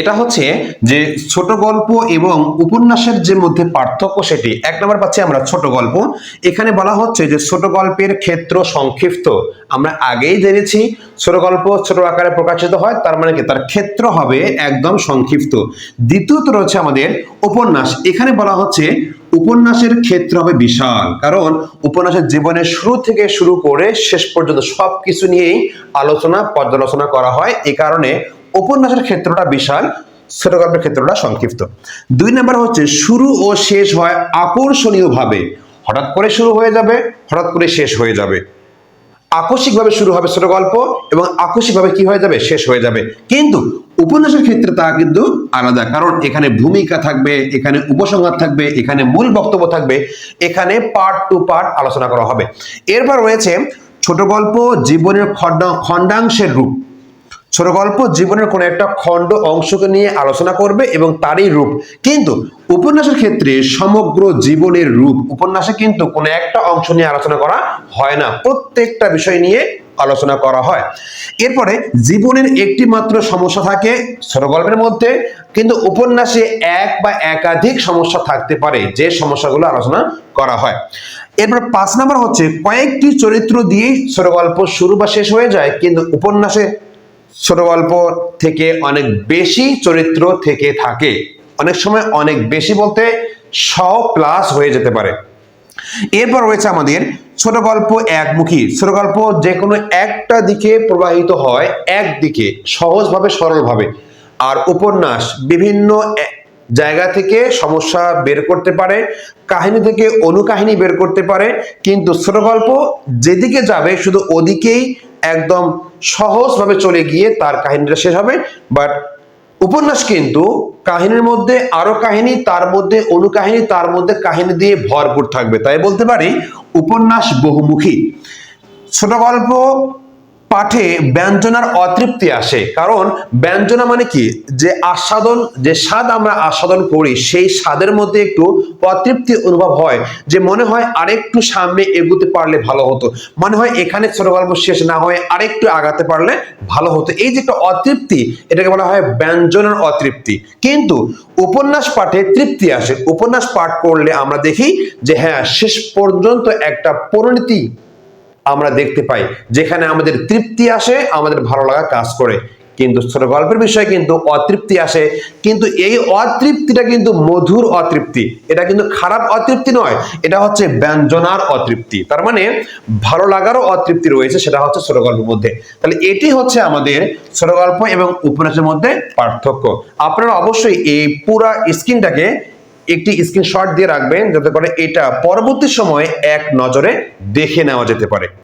এটা হচ্ছে যে ছোট গল্প এবং উপন্যাসের যে মধ্যে পার্থক্য সেটি। এক নম্বর পাচ্ছি আমরা ছোট গল্প। এখানে বলা হচ্ছে যে ছোট গল্পের ক্ষেত্র সংক্ষিপ্ত। আমরা আগেই জেনেছি, ছোট গল্প ছোট আকারে প্রকাশিত হয়, তার মানে কি? তার ক্ষেত্র হবে একদম সংক্ষিপ্ত। দ্বিতীয়ত রয়েছে আমাদের উপন্যাস। এখানে বলা হচ্ছে উপন্যাসের ক্ষেত্র হবে বিশাল। কারণ উপন্যাসের জীবনের শুরু থেকে শুরু করে শেষ পর্যন্ত সবকিছু নিয়েই আলোচনা, পর্যালোচনা করা হয়। এই কারণে উপন্যাসের ক্ষেত্রটা বিশাল ছোট গল্পের ক্ষেত্রটা সংক্ষিপ্ত। দুই নাম্বার হচ্ছে, শুরু ও শেষ হয় আকর্ষণীয় ভাবে হঠাৎ করে শুরু হয়ে যাবে, হঠাৎ করে শেষ হয়ে যাবে। আকস্মিকভাবে শুরু হবে ছোট গল্প এবং আকস্মিকভাবে কি হয়ে যাবে? শেষ হয়ে যাবে। কিন্তু উপন্যাসের ক্ষেত্রে তা কিন্তু আলাদা, কারণ এখানে ভূমিকা থাকবে, এখানে উপসংহার থাকবে, এখানে মূল বক্তব্য থাকবে, এখানে পার্ট টু পার্ট আলোচনা করা হবে। এরপর রয়েছে ছোট গল্প জীবনের খণ্ডা- খণ্ডাংশের রূপ। ছোট গল্প জীবনের কোনো একটা খণ্ড অংশকে নিয়ে আলোচনা করবে এবং তারই রূপ। কিন্তু উপন্যাসের ক্ষেত্রে সমগ্র জীবনের রূপ উপন্যাসে কিন্তু কোনো একটা অংশ নিয়ে আলোচনা করা হয় না। প্রত্যেকটা বিষয় নিয়ে আলোচনা করা হয়। এরপরে জীবনের একটি মাত্র সমস্যা থাকে ছোট গল্পের মধ্যে, কিন্তু উপন্যাসে এক বা একাধিক সমস্যা থাকতে পারে যে সমস্যাগুলো আলোচনা করা হয়। এরপর পাঁচ নাম্বার হচ্ছে, কয়েকটি চরিত্র দিয়েই ছোট গল্প শুরু বা শেষ হয়ে যায়, কিন্তু উপন্যাসে ছোট গল্প থেকে অনেক বেশি চরিত্র থেকে থাকে। অনেক সময় অনেক বেশি বলতে শ প্লাস হয়ে যেতে পারে। এরপর রয়েছে আমাদের ছোট গল্প একমুখী। ছোট গল্প যে কোনো একটা দিকে প্রবাহিত হয়, একদিকে সহজভাবে, সরলভাবে। আর উপন্যাস বিভিন্ন জায়গা থেকে সমস্যা বের করতে পারে, কাহিনী থেকে অনুকাহিনী বের করতে পারে, কিন্তু ছোট গল্প যেদিকে যাবে শুধু ওদিকেই একদম সহজভাবে চলে গিয়ে তার কাহিনীটা শেষ হবে। বাট উপন্যাস কিন্তু কাহিনীর মধ্যে আরও কাহিনী, তার মধ্যে অনুকাহিনী, তার মধ্যে কাহিনী দিয়ে ভরপুর থাকবে। তাই বলতে পারি, উপন্যাস বহুমুখী। ছোট গল্প পাঠে ব্যঞ্জনার অতৃপ্তি আসে। কারণ ব্যঞ্জনা মানে কি? যে আস্বাদন, যে স্বাদ আমরা আস্বাদন করি, সেই স্বাদের মধ্যে একটু অতৃপ্তি অনুভব হয়। যে মনে হয় আরেকটু সামনে এগুতে পারলে ভালো হতো। মনে হয় এখানে ছোট গল্প শেষ না হয়ে আরেকটু আগাতে পারলে ভালো হতো। এই যে একটা অতৃপ্তি, এটাকে বলা হয় ব্যঞ্জনার অতৃপ্তি। কিন্তু উপন্যাস পাঠে তৃপ্তি আসে। উপন্যাস পাঠ করলে আমরা দেখি যে হ্যাঁ শেষ পর্যন্ত একটা পরিণতি আমরা দেখতে পাই, যেখানে আমাদের তৃপ্তি আসে, আমাদের ভালো লাগা কাজ করে। কিন্তু ছোট গল্পের বিষয়ে কিন্তু অতৃপ্তি আসে, কিন্তু এই অতৃপ্তিটা কিন্তু মধুর অতৃপ্তি। এটা কিন্তু খারাপ অতৃপ্তি নয়, এটা হচ্ছে ব্যঞ্জনার অতৃপ্তি। তার মানে ভালো লাগারও অতৃপ্তি রয়েছে, সেটা হচ্ছে ছোট গল্পের মধ্যে। তাহলে এটি হচ্ছে আমাদের ছোট গল্প এবং উপন্যাসের মধ্যে পার্থক্য। আপনারা অবশ্যই এই পুরা স্ক্রিনটাকে একটি স্ক্রিনশট দিয়ে রাখবেন, যাতে করে এটা পরবর্তী সময়ে এক নজরে দেখে নেওয়া যেতে পারে।